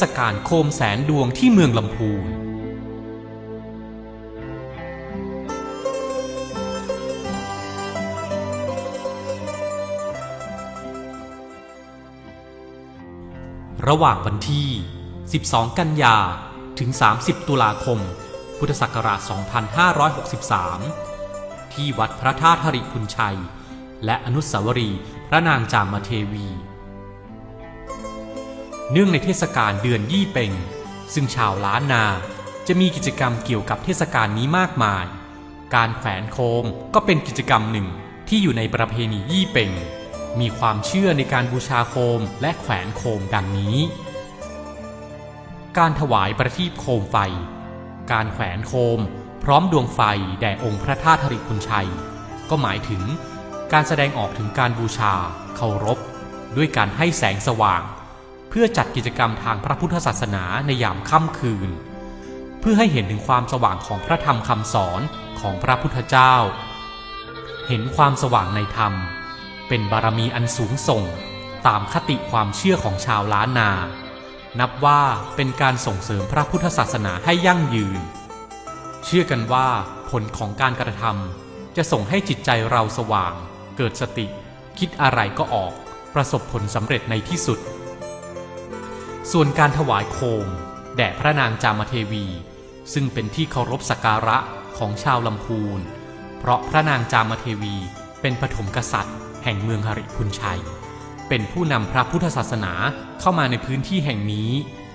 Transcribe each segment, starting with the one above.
ศกาลโคมแสนดวงที่เมืองลำพูน ระหว่างวันที่ 12 กันยา ถึง 30 ตุลาคม พุทธศักราช 2563 ที่วัดพระธาตุหริพุนชัย และอนุสาวรีย์พระนางจามเทวี เนื่องในเทศกาลเดือนยี่เป่ง ซึ่งชาวล้านนาจะมีกิจกรรมเกี่ยวกับเทศกาลนี้มากมาย การแขวนโคมก็เป็นกิจกรรมหนึ่งที่อยู่ในประเพณียี่เป่ง มีความเชื่อในการบูชาโคมและแขวนโคมดังนี้ การถวายประทีปโคมไฟ การแขวนโคม พร้อมดวงไฟแด่องค์พระธาตุธริพุนชัย ก็หมายถึงการแสดงออกถึงการบูชาเคารพ ด้วยการให้แสงสว่าง พื่อจัดกิจกรรมทางพระพุทธศาสนาในยามค่ำคืน เพื่อให้เห็นถึงความสว่างของพระธรรมคำสอนของพระพุทธเจ้า เห็นความสว่างในธรรม เป็นบารมีอันสูงส่งตามคติความเชื่อของชาวล้านนา นับว่าเป็นการส่งเสริมพระพุทธศาสนาให้ยั่งยืน เชื่อกันว่าผลของการกระทำจะส่งให้จิตใจเราสว่าง เกิดสติ คิดอะไรก็ออก ประสบผลสำเร็จในที่สุด ส่วนการถวายโคม แด่พระนางจามเทวี ซึ่งเป็นที่เคารพสักการะของชาวลำพูน เพราะพระนางจามเทวีเป็นปฐมกษัตริย์ แห่งเมืองหริพุนชัย เป็นผู้นำพระพุทธศาสนาเข้ามาในพื้นที่แห่งนี้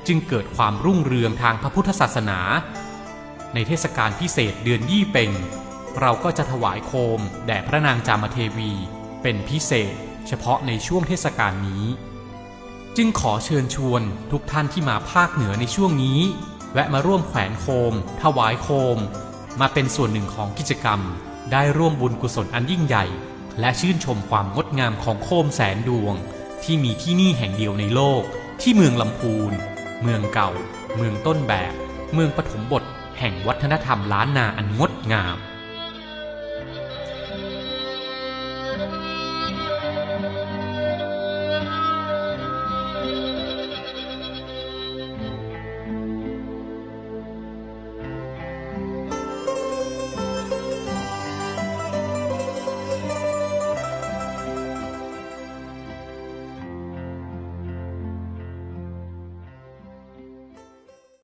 จึงเกิดความรุ่งเรืองทางพระพุทธศาสนา ในเทศกาลพิเศษเดือนยี่เป่งเราก็จะถวายโคม แด่พระนางจามเทวี เป็นพิเศษ เฉพาะในช่วงเทศกาลนี้ จึงขอเชิญชวนทุกท่านที่มาภาคเหนือในช่วงนี้ แวะมาร่วมแขวนโคม ถวายโคม มาเป็นส่วนหนึ่งของกิจกรรม ได้ร่วมบุญกุศลอันยิ่งใหญ่ และชื่นชมความงดงามของโคมแสนดวง ที่มีที่นี่แห่งเดียวในโลก ที่เมืองลำพูน เมืองเก่า เมืองต้นแบบ เมืองปฐมบท แห่งวัฒนธรรมล้านนาอันงดงาม